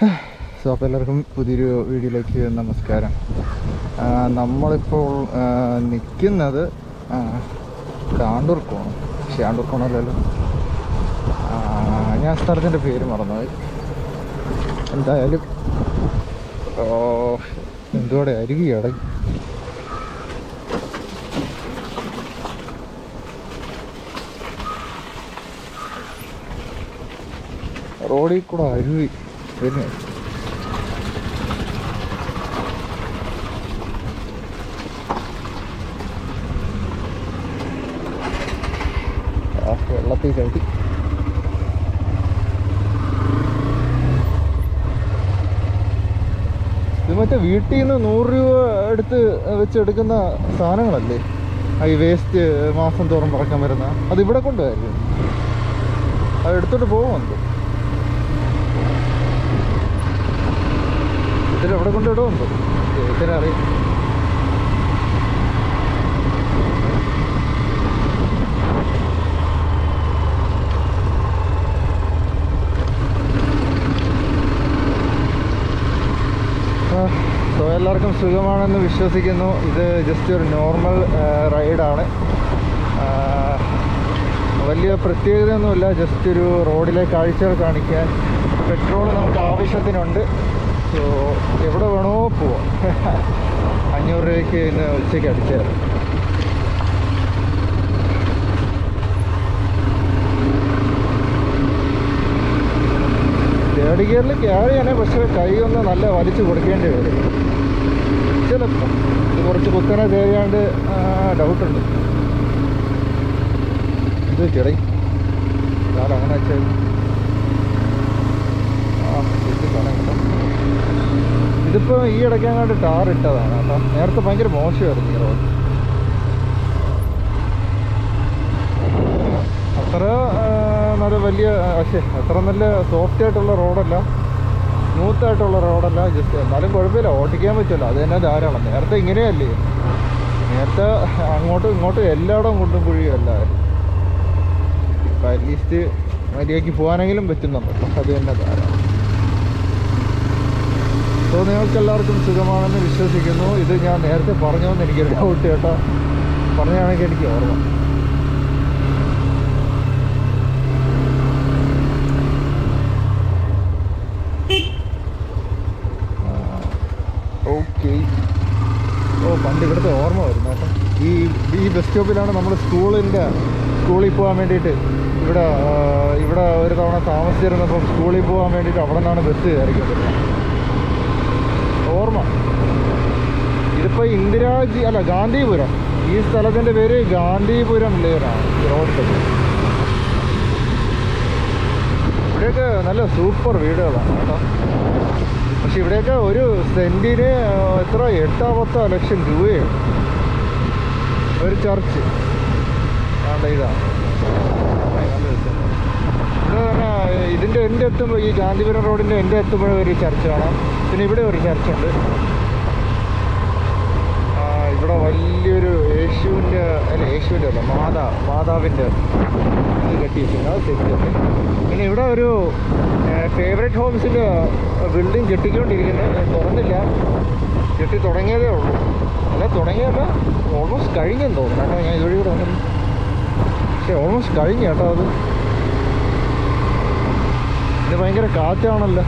So അപ്പോൾ എല്ലാവർക്കും പുതിയൊരു വീഡിയോയിലേക്ക് നമസ്കാരം. നമ്മളിപ്പോൾ നിൽക്കുന്നത് ആണ്ടൂർക്കോണം പക്ഷേ കാണ്ടൂർ കോണല്ലോ ഞാൻ സ്ഥലത്തിന്റെ പേര് മറന്നുപോയി. എന്തായാലും ഓ എന്തുകൂടെ അരുകി അടങ്ങി റോഡിൽ കൂടെ അരുവി. ആ വെള്ളത്തിൽ ചവിട്ടി. ഇത് മറ്റേ വീട്ടിൽ നിന്ന് നൂറ് രൂപ എടുത്ത് വെച്ചെടുക്കുന്ന സാധനങ്ങളല്ലേ? ഈ വേസ്റ്റ് മാസം തോറും പറക്കാൻ വരുന്ന. അത് ഇവിടെ കൊണ്ടുവരും അത് എടുത്തോട്ട് പോകുമെന്തോ ഇതിൽ എവിടെ കൊണ്ട് ഇടുമെന്തോ ദൈവത്തിനെ അറിയാം സോ എല്ലാവർക്കും സുഖമാണെന്ന് വിശ്വസിക്കുന്നു. ഇത് ജസ്റ്റ് ഒരു നോർമൽ റൈഡാണ് വലിയ പ്രത്യേകതയൊന്നുമില്ല. ജസ്റ്റ് ഒരു റോഡിലെ കാഴ്ചകൾ കാണിക്കാൻ. പെട്രോൾ നമുക്ക് ആവശ്യത്തിനുണ്ട്. സോ എവിടെ വേണോ പോവാം. അഞ്ഞൂറ് രൂപയ്ക്ക് ഇന്ന് ഉച്ചയ്ക്ക് അടിച്ചായിരുന്നു തേർഡ് ഗിയറിൽ ക്യാരിയാണ് പക്ഷേ കൈ ഒന്ന് നല്ല വലിച്ചു കൊടുക്കേണ്ടി വരും. ചിലപ്പോൾ ഇത് കുറച്ച് കുത്തനെ തേരിയാണ്ട് ഡൗട്ടുണ്ട് ഇത് ചെറിയ അങ്ങനെ വെച്ചാൽ ആ ഇത് കാണാൻ കേട്ടോ. ഇതിപ്പോ ഈ ഇടയ്ക്കങ്ങാണ്ട് ടാർ ഇട്ടതാണ്. കേട്ടോ നേരത്തെ ഭയങ്കര മോശമായിരുന്നു ഈ റോഡ് അത്ര നല്ല വലിയ പക്ഷേ അത്ര നല്ല സോഫ്റ്റ് ആയിട്ടുള്ള റോഡല്ല സ്മൂത്ത് ആയിട്ടുള്ള റോഡല്ല ജസ്റ്റ് എന്നാലും കുഴപ്പമില്ല. ഓട്ടിക്കാൻ പറ്റില്ല അത് തന്നെ ധാരാളം. നേരത്തെ ഇങ്ങനെയല്ലേ? നേരത്തെ അങ്ങോട്ടും ഇങ്ങോട്ടും എല്ലായിടവും കൊണ്ടും കുഴിയും എല്ലാവരും ഇപ്പം അറ്റ്ലീസ്റ്റ് മര്യാദയ്ക്ക് പോകാനെങ്കിലും പറ്റുന്നുണ്ട് അത് തന്നെ ധാരാളം. സോ നിങ്ങൾക്ക് എല്ലാവർക്കും സുഖമാണെന്ന് വിശ്വസിക്കുന്നു. ഇത് ഞാൻ നേരത്തെ പറഞ്ഞോന്ന് എനിക്ക് ഡൗട്ട് കേട്ടോ. പറഞ്ഞാണെങ്കിൽ എനിക്ക് ഓർമ്മ. ഓക്കെ ഓ പണ്ട് ഇവിടുത്തെ ഓർമ്മ വരുന്നു കേട്ടോ. ഈ ഈ ബസ് സ്റ്റോപ്പിലാണ് നമ്മൾ സ്കൂളിന്റെ സ്കൂളിൽ പോകാൻ വേണ്ടിയിട്ട് ഇവിടെ ഇവിടെ ഒരു തവണ താമസിച്ചിരുന്നപ്പം സ്കൂളിൽ പോകാൻ വേണ്ടിയിട്ട് അവിടെ നിന്നാണ് ബസ് കയറിക്കൊണ്ടിരുന്നത്. ഓർമ്മ. ഇതിപ്പോൾ ഇന്ദിരാജി അല്ല ഗാന്ധിപുരം. ഈ സ്ഥലത്തിന്റെ പേര് ഗാന്ധിപുരം ലേറാണ് റോഡ് ഇവിടെയൊക്കെ നല്ല സൂപ്പർ വീടുകളാണ് കേട്ടോ. പക്ഷെ ഇവിടെയൊക്കെ ഒരു സെന്റിന് എത്ര? എട്ടോ പത്തോ ലക്ഷം രൂപയാണ്. ഒരു ചർച്ച് ഇതാണ്. ഇവിടെ പറഞ്ഞാൽ ഇതിന്റെ എന്റെ എത്തുമ്പോൾ ഈ ഗാന്ധിപുരം റോഡിന്റെ എന്റെ എത്തുമ്പോൾ ഒരു ചർച്ച് കാണാം. പിന്നെ ഇവിടെ ഒരു ചർച്ചുണ്ട്. ആ, ഇവിടെ വലിയൊരു യേശുവിന്റെ അല്ല യേശുവിന്റെ അല്ല മാതാ മാതാവിന്റെ ഇത് കെട്ടിയിട്ടുണ്ട് പിന്നെ ഇവിടെ ഒരു ഫേവറേറ്റ് ഹോംസിന്റെ ബിൽഡിംഗ് കെട്ടിക്കൊണ്ടിരിക്കുന്നത് തുറന്നില്ല. കെട്ടി തുടങ്ങിയതേ ഉള്ളൂ. അല്ല തുടങ്ങിയല്ല ഓൾമോസ്റ്റ് കഴിഞ്ഞെന്ന് തോന്നുന്നു. കേട്ടോ ഞാൻ ഇതുവഴി കൂടെ പക്ഷേ ഓൾമോസ്റ്റ് കഴിഞ്ഞു കേട്ടോ അത്. ഇത് ഭയങ്കര കാറ്റാണല്ലോ.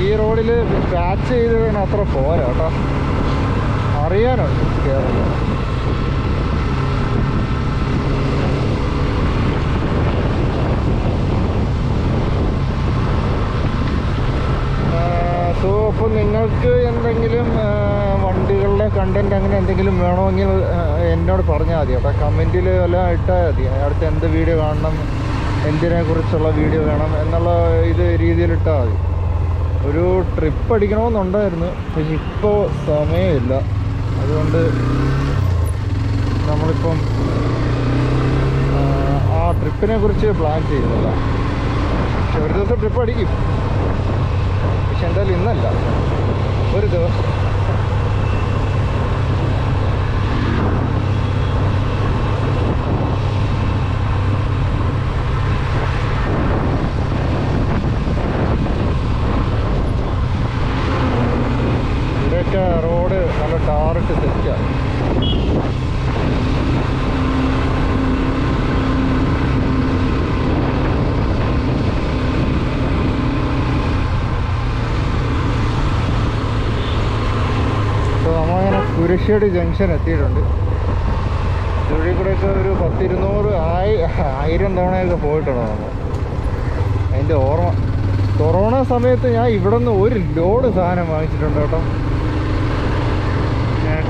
ഈ റോഡിൽ പാച്ച് ചെയ്തതിന് അത്ര പോരാ കേട്ടോ. അറിയാനുണ്ട് കേരളം സോ അപ്പോൾ നിങ്ങൾക്ക് എന്തെങ്കിലും ആ, വണ്ടികളുടെ എന്തെങ്കിലും വേണമെങ്കിൽ എന്നോട് പറഞ്ഞാൽ മതി. അപ്പോൾ കമന്റിൽ എല്ലാം ഇട്ടാൽ മതി. അടുത്ത് എന്ത് വീഡിയോ കാണണം എന്തിനെ കുറിച്ചുള്ള വീഡിയോ വേണം എന്നുള്ള ഇത് രീതിയിൽ ഇട്ടാൽ മതി. ഒരു ട്രിപ്പ് അടിക്കണമെന്നുണ്ടായിരുന്നു. പക്ഷെ ഇപ്പോൾ സമയമില്ല. അതുകൊണ്ട് നമ്മളിപ്പം ആ ട്രിപ്പിനെ കുറിച്ച് പ്ലാൻ ചെയ്യുന്നില്ല. പക്ഷെ ഒരു ദിവസം ട്രിപ്പ് അടിക്കും. പക്ഷെ എന്തായാലും ഇന്നല്ല. ഒരു ദിവസം നല്ല ടാറിട്ട് സെറ്റാണ് അപ്പോൾ നമ്മളങ്ങനെ കുരിശ്ശേടി ജംഗ്ഷൻ എത്തിയിട്ടുണ്ട്. ഇതുവഴി കൂടെയൊക്കെ ഒരു പത്തിരുന്നൂറ് ആയി ആയിരം തവണയൊക്കെ പോയിട്ടുണ്ട് നമ്മൾ അതിന്റെ ഓർമ്മ. കൊറോണ സമയത്ത് ഞാൻ ഇവിടെ നിന്ന് ഒരു ലോഡ് സാധനം വാങ്ങിച്ചിട്ടുണ്ട് കേട്ടോ.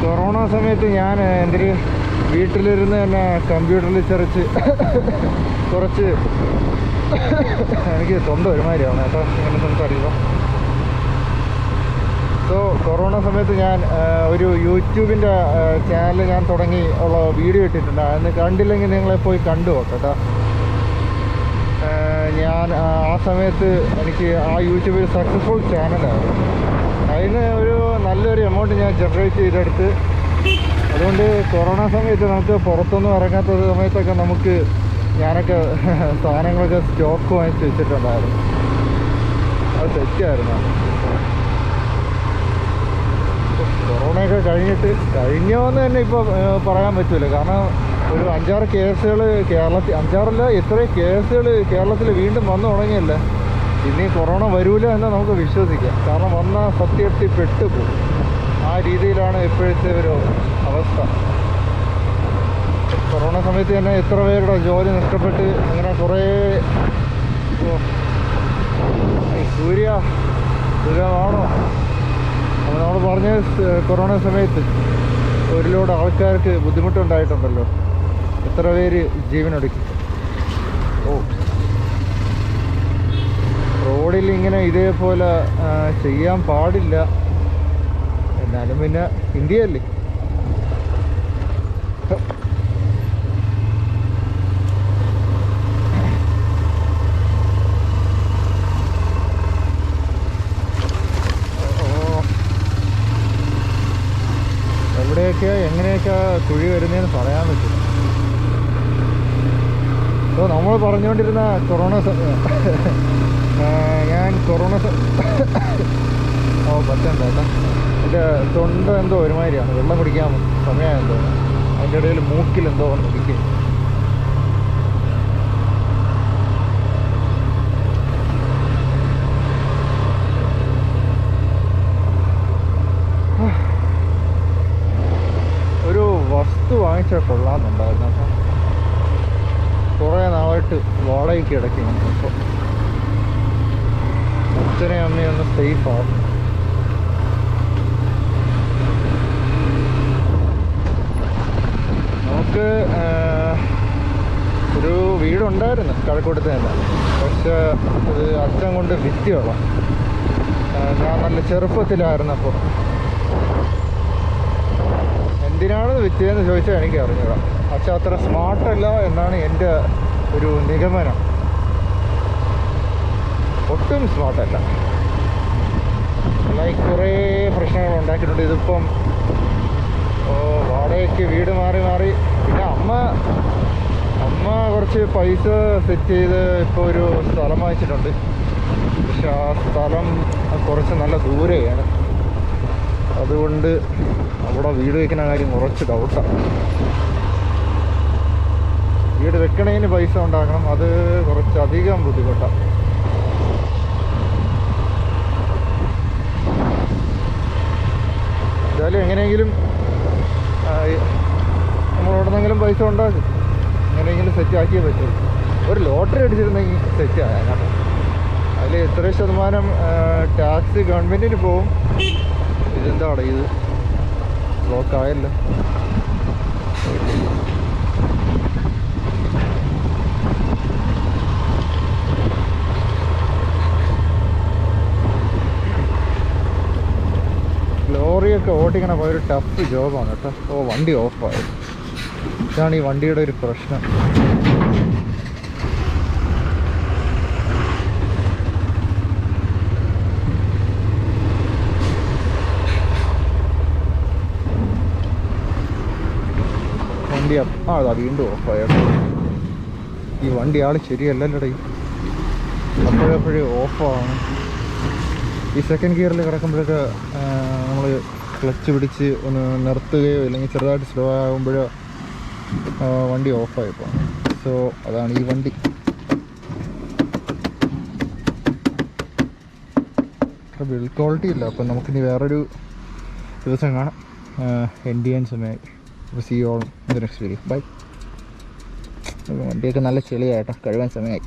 കൊറോണ സമയത്ത് ഞാൻ എന്റെ വീട്ടിലിരുന്ന് തന്നെ കമ്പ്യൂട്ടറിൽ ചെറിച്ച് കുറച്ച് എനിക്ക് സ്വന്തം ഒരുമാതിരിയാണ് കേട്ടോ. എന്നെ സംസാരിക്കുമ്പോൾ സോ കൊറോണ സമയത്ത് ഞാൻ ഒരു യൂട്യൂബിന്റെ ചാനൽ ഞാൻ തുടങ്ങി ഉള്ള വീഡിയോ ഇട്ടിട്ടുണ്ട്. അതൊന്ന് കണ്ടില്ലെങ്കിൽ നിങ്ങളെ പോയി കണ്ടു കേട്ടോ ഞാൻ ആ സമയത്ത് എനിക്ക് ആ യൂട്യൂബിൽ സക്സസ്ഫുൾ ചാനലാണ് അതിന് ഒരു നല്ലൊരു എമൗണ്ട് ഞാൻ ജനറേറ്റ് ചെയ്തെടുത്ത്. അതുകൊണ്ട് കൊറോണ സമയത്ത് നമുക്ക് പുറത്തൊന്നും ഇറങ്ങാത്ത സമയത്തൊക്കെ നമുക്ക് ഞാനൊക്കെ സാധനങ്ങളൊക്കെ സ്റ്റോക്ക് വാങ്ങിച്ച് വെച്ചിട്ടുണ്ടായിരുന്നു. അത് തെറ്റായിരുന്നു. കൊറോണയൊക്കെ കഴിഞ്ഞിട്ട് കഴിഞ്ഞോന്ന് തന്നെ ഇപ്പോൾ പറയാൻ പറ്റില്ല കാരണം ഒരു അഞ്ചാറ് കേസുകൾ കേരളത്തിൽ അഞ്ചാറല്ല ഇത്രയും കേസുകൾ കേരളത്തിൽ വീണ്ടും വന്നു തുടങ്ങിയല്ല? ഇനി കൊറോണ വരൂല എന്ന് നമുക്ക് വിശ്വസിക്കാം. കാരണം വന്ന സത്യത്തിൽ പെട്ടുപോകും ആ രീതിയിലാണ് ഇപ്പോഴത്തെ ഒരു അവസ്ഥ. കൊറോണ സമയത്ത് തന്നെ എത്ര പേരുടെ ജോലി നഷ്ടപ്പെട്ട് അങ്ങനെ കുറേ സൂര്യ സുഖമാണോ? അപ്പോൾ നമ്മൾ പറഞ്ഞ കൊറോണ സമയത്ത് ഒരു ലോഡ് ആൾക്കാർക്ക് ബുദ്ധിമുട്ടുണ്ടായിട്ടുണ്ടല്ലോ. എത്ര പേര് ജീവനൊടുക്കി? ഓ. റോഡിൽ ഇങ്ങനെ ഇതേപോലെ ചെയ്യാൻ പാടില്ല. എന്നാലും പിന്നെ ഇന്ത്യയല്ലേ ഓ എവിടെയൊക്കെ എങ്ങനെയൊക്കെ കുഴി വരുന്നതെന്ന് പറയാൻ പറ്റില്ല അപ്പോൾ നമ്മൾ പറഞ്ഞുകൊണ്ടിരുന്ന കൊറോണ ഞാൻ കൊറോണ ഓ പറ്റണ്ട കേട്ടോ. എന്റെ തൊണ്ട എന്തോ ഒരുമാതിരിയാണ്. വെള്ളം കുടിക്കാൻ സമയമായെന്തോ അതിന്റെ ഇടയിൽ മൂക്കിൽ എന്തോ ഒന്ന് ഇരിക്കും ഒരു വസ്തു വാങ്ങിച്ചാൽ കൊള്ളാമെന്നുണ്ടായിരുന്നു. കുറേ നാളായിട്ട് വാടകയ്ക്ക് കിടക്കി അപ്പോൾ അച്ഛനെ അമ്മയും ഒന്ന് സേഫ് ആവും. നമുക്ക് ഒരു വീടുണ്ടായിരുന്നു കഴക്കൂട്ടത്ത് തന്നെ പക്ഷെ അത് അച്ഛൻ കൊണ്ട് വിറ്റുകളാം. ഞാൻ നല്ല ചെറുപ്പത്തിലായിരുന്നു അപ്പോൾ എന്തിനാണെന്ന് വിറ്റതെന്ന് ചോദിച്ചാൽ എനിക്ക് അറിഞ്ഞൂടാ പക്ഷെ അത്ര സ്മാർട്ടല്ല എന്നാണ് എന്റെ ഒരു നിഗമനം. ഒട്ടും സ്മാർട്ടല്ല ലൈക്ക് കുറേ പ്രശ്നങ്ങൾ ഉണ്ടാക്കിയിട്ടുണ്ട്. ഇതിപ്പം വാടകയ്ക്ക് വീട് മാറി മാറി. പിന്നെ അമ്മ അമ്മ കുറച്ച് പൈസ സെറ്റ് ചെയ്ത് ഇപ്പോൾ ഒരു സ്ഥലം വാങ്ങിച്ചിട്ടുണ്ട്. പക്ഷെ ആ സ്ഥലം കുറച്ച് നല്ല ദൂരെയാണ്. അതുകൊണ്ട് അവിടെ വീട് വയ്ക്കുന്ന കാര്യം കുറച്ച് ഡൗട്ടാണ് വീട് വെക്കണതിന് പൈസ ഉണ്ടാക്കണം അത് കുറച്ചധികം ബുദ്ധിമുട്ടാണ് എന്തായാലും എങ്ങനെയെങ്കിലും നമ്മളോടുന്നെങ്കിലും പൈസ ഉണ്ടാക്കും. എങ്ങനെയെങ്കിലും സെറ്റ് ആക്കിയേ പറ്റുള്ളൂ ഒരു ലോട്ടറി അടിച്ചിരുന്നെങ്കിൽ സെറ്റ് കേട്ടോ അതിൽ എത്ര ശതമാനം ടാക്സ് ഗവൺമെന്റിന് പോവും. ഇതെന്താണ് ഇത്? ബ്ലോക്ക് ലോറിയൊക്കെ ഓടിക്കണ ഒരു ടഫ് ജോബാണ് കേട്ടോ. ഓ വണ്ടി ഓഫായി ഇതാണ് ഈ വണ്ടിയുടെ ഒരു പ്രശ്നം. വണ്ടി ആ അതാ വീണ്ടും ഓഫായ ഈ വണ്ടി ആൾ ശരിയല്ലല്ലോടേ. അപ്പോഴപ്പോഴേ ഓഫാണ് ഈ സെക്കൻഡ് ഗിയറിൽ കിടക്കുമ്പോഴൊക്കെ നമ്മൾ ക്ലച്ച് പിടിച്ച് ഒന്ന് നിർത്തുകയോ അല്ലെങ്കിൽ ചെറുതായിട്ട് സ്ലോ ആകുമ്പോഴോ വണ്ടി ഓഫായി സോ അതാണ് ഈ വണ്ടി. അത്ര ബിൽഡ് ക്വാളിറ്റി ഇല്ല. അപ്പം നമുക്കിനി വേറൊരു ദിവസം കാണാം. എൻ ഡി എൻ സമയമായി. See on the next video bye വണ്ടിയൊക്കെ നല്ല ചെളിയാട്ടോ കഴുകാൻ സമയമായി.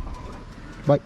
ബൈ